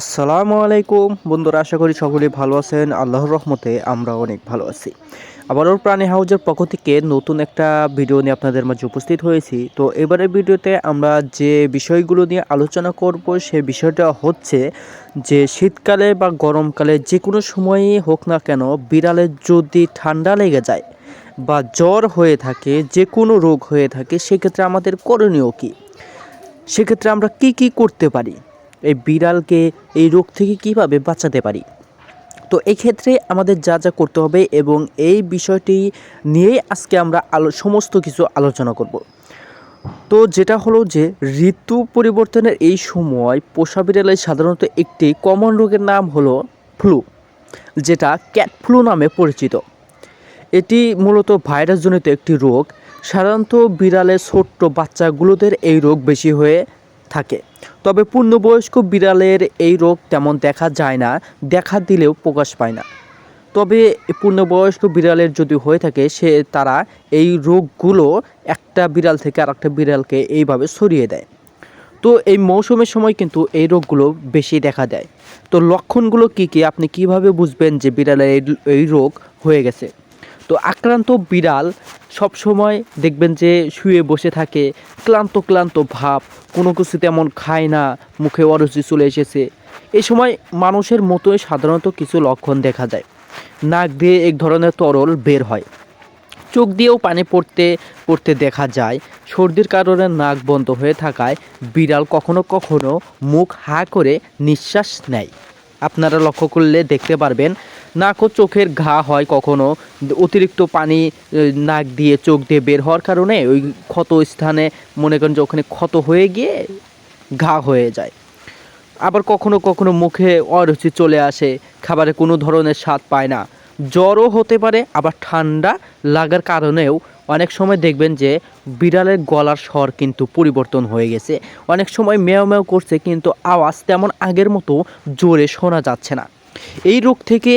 আসসালামু আলাইকুম। বন্ধুরা, আশা করি সকলে ভালো আছেন। আল্লাহর রহমতে আমরা অনেক ভালো আছি। আবারও প্রাণী হাউজের পক্ষ থেকে নতুন একটা ভিডিও নিয়ে আপনাদের মাঝে উপস্থিত হয়েছি। তো এবারের ভিডিওতে আমরা যে বিষয়গুলো নিয়ে আলোচনা করব, সে বিষয়টা হচ্ছে যে শীতকালে বা গরমকালে যে কোনো সময়ই হোক না কেন বিড়ালের যদি ঠান্ডা লেগে যায় বা জ্বর হয়ে থাকে, যে কোনো রোগ হয়ে থাকে, সেক্ষেত্রে আমাদের করণীয় কী? সেক্ষেত্রে আমরা কি কি করতে পারি? এই বিড়ালকে এই রোগ থেকে কীভাবে বাঁচাতে পারি? তো এই ক্ষেত্রে আমাদের যা যা করতে হবে এবং এই বিষয়টি নিয়েই আজকে আমরা আলো, সমস্ত কিছু আলোচনা করব। তো যেটা হলো যে ঋতু পরিবর্তনের এই সময় পোষা বিড়ালের সাধারণত একটি কমন রোগের নাম হলো ফ্লু, যেটা ক্যাট ফ্লু নামে পরিচিত। এটি মূলত ভাইরাসজনিত একটি রোগ। সাধারণত বিড়ালে ছোট্ট বাচ্চাগুলোদের এই রোগ বেশি হয়ে থাকে। তবে পূর্ণবয়স্ক বিড়ালের এই রোগ তেমন দেখা যায় না, দেখা দিলেও প্রকাশ পায় না। তবে পূর্ণবয়স্ক বিড়ালের যদি হয়ে থাকে, সে তারা এই রোগগুলো একটা বিড়াল থেকে আরেকটা বিড়ালকে এইভাবে ছড়িয়ে দেয়। তো এই মৌসুমের সময় কিন্তু এই রোগগুলো বেশি দেখা দেয়। তো লক্ষণগুলো কী কী? আপনি কীভাবে বুঝবেন যে বিড়ালের এই রোগ হয়ে গেছে? তো আক্রান্ত বিড়াল সব সময় দেখবেন যে শুয়ে বসে থাকে, ক্লান্ত ক্লান্ত ভাব, কোনো কিছু তেমন খায় না, মুখে অরুচি চলে এসেছে। এই সময় মানুষের মতোই সাধারণত কিছু লক্ষণ দেখা যায়। নাক দিয়ে এক ধরনের তরল বের হয়। চোখ দিয়েও পানি পড়তে পড়তে দেখা যায়। সর্দির কারণে নাক বন্ধ হয়ে থাকায় বিড়াল কখনো কখনো মুখ হা করে নিঃশ্বাস নেয়। আপনারা লক্ষ্য করলে দেখতে পারবেন, নাকও চোখের ঘা হয় কখনো, অতিরিক্ত পানি নাক দিয়ে চোখ দিয়ে বের হওয়ার কারণে ওই ক্ষত স্থানে, মনে করেন যে ওখানে ক্ষত হয়ে গিয়ে ঘা হয়ে যায়। আবার কখনো কখনো মুখে অরুচি চলে আসে, খাবারে কোনো ধরনের স্বাদ পায় না। জ্বরও হতে পারে, আবার ঠান্ডা লাগার কারণেও অনেক সময় দেখবেন যে বিড়ালের গলার স্বর কিন্তু পরিবর্তন হয়ে গেছে। অনেক সময় মেয় মেয় করছে কিন্তু আওয়াজ তেমন আগের মতো জোরে শোনা যাচ্ছে না। এই রোগ থেকে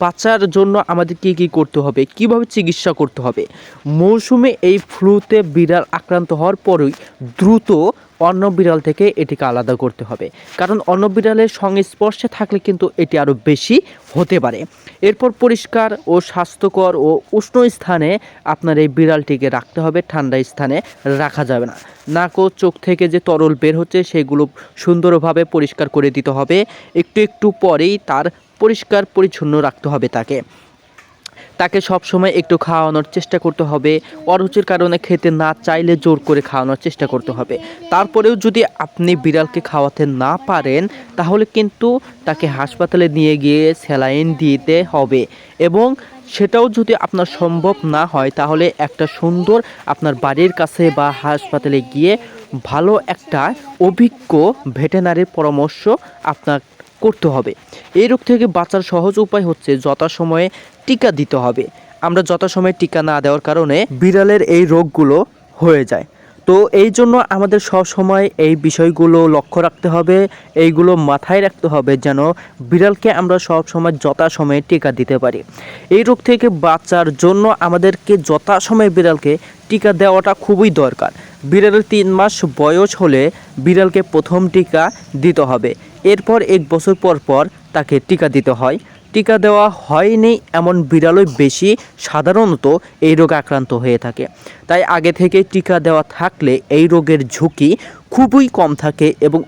বাঁচার জন্য আমাদের কী কী করতে হবে? কীভাবে চিকিৎসা করতে হবে? মৌসুমে এই ফ্লুতে বিড়াল আক্রান্ত হওয়ার পরই দ্রুত অন্য বিড়াল থেকে এটিকে আলাদা করতে হবে। কারণ অন্য বিড়ালের সংস্পর্শে থাকলে কিন্তু এটি আরও বেশি হতে পারে। এরপর পরিষ্কার ও স্বাস্থ্যকর ও উষ্ণ স্থানে আপনার এই বিড়ালটিকে রাখতে হবে। ঠান্ডা স্থানে রাখা যাবে না। নাক চোখ থেকে যে তরল বের হচ্ছে, সেগুলো সুন্দরভাবে পরিষ্কার করে দিতে হবে। একটু একটু পরেই তার পরিষ্কার, পরিচ্ছন্ন রাখতে হবে তাকে। তাকে সবসময় একটু খাওয়ানোর চেষ্টা করতে হবে। অরুচির কারণে খেতে না চাইলে জোর করে খাওয়ানোর চেষ্টা করতে হবে। তারপরেও যদি আপনি বিড়ালকে খাওয়াতে না পারেন, তাহলে কিন্তু তাকে হাসপাতালে নিয়ে গিয়ে স্যালাইন দিতে হবে। এবং সেটাও যদি আপনার সম্ভব না হয়, তাহলে একটা সুন্দর আপনার বাড়ির কাছে বা হাসপাতালে গিয়ে ভালো একটা অভিজ্ঞ ভেটেনারির পরামর্শ আপনার করতে হবে। এই রোগ থেকে বাঁচার সহজ উপায় হচ্ছে যথাসময়ে টিকা দিতে হবে। আমরা যথাসময়ে টিকা না দেওয়ার কারণে বিড়ালের এই রোগগুলো হয়ে যায়। তো এই জন্য আমাদের সব সময় এই বিষয়গুলো লক্ষ্য রাখতে হবে, এইগুলো মাথায় রাখতে হবে যেন বিড়ালকে আমরা সব সময় যথাসময়ে টিকা দিতে পারি। এই রোগ থেকে বাঁচার জন্য আমাদেরকে যথাসময়ে বিড়ালকে টিকা দেওয়াটা খুবই দরকার। বিড়ালের তিন মাস বয়স হলে বিড়ালকে প্রথম টিকা দিতে হবে। এরপর এক বছর পর পর তাকে টিকা দিতে হয়। টিকা দেওয়া হয়নি এমন বিড়ালই বেশি সাধারণত এই রোগে আক্রান্ত হয়ে থাকে। তাই আগে থেকে টিকা দেওয়া থাকলে এই রোগের ঝুঁকি খুবই কম থাকে এবং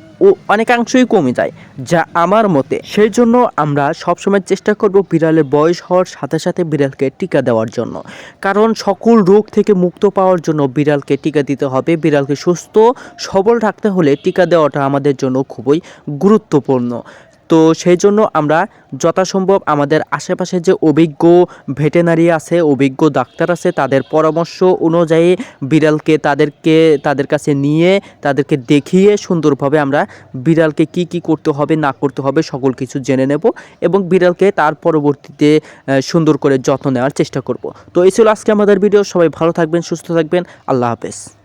অনেকাংশই কমে যায়, যা আমার মতে। সেই জন্য আমরা সবসময় চেষ্টা করব বিড়ালের বয়স হওয়ার সাথে সাথে বিড়ালকে টিকা দেওয়ার জন্য। কারণ সকল রোগ থেকে মুক্ত পাওয়ার জন্য বিড়ালকে টিকা দিতে হবে। বিড়ালকে সুস্থ, সবল রাখতে হলে টিকা দেওয়াটা আমাদের জন্য খুবই গুরুত্বপূর্ণ। তো সেই জন্য আমরা যথাসম্ভব আমাদের আশেপাশে যে অভিজ্ঞ ভেটেনারি আছে, অভিজ্ঞ ডাক্তার আছে, তাদের পরামর্শ অনুযায়ী বিড়ালকে তাদেরকে, তাদের কাছে নিয়ে, তাদেরকে দেখিয়ে সুন্দরভাবে আমরা বিড়ালকে কি কি করতে হবে, না করতে হবে সকল কিছু জেনে নেব এবং বিড়ালকে তার পরবর্তীতে সুন্দর করে যত্ন নেওয়ার চেষ্টা করব। তো এই ছিল আজকে আমাদের ভিডিও। সবাই ভালো থাকবেন, সুস্থ থাকবেন। আল্লাহ হাফেজ।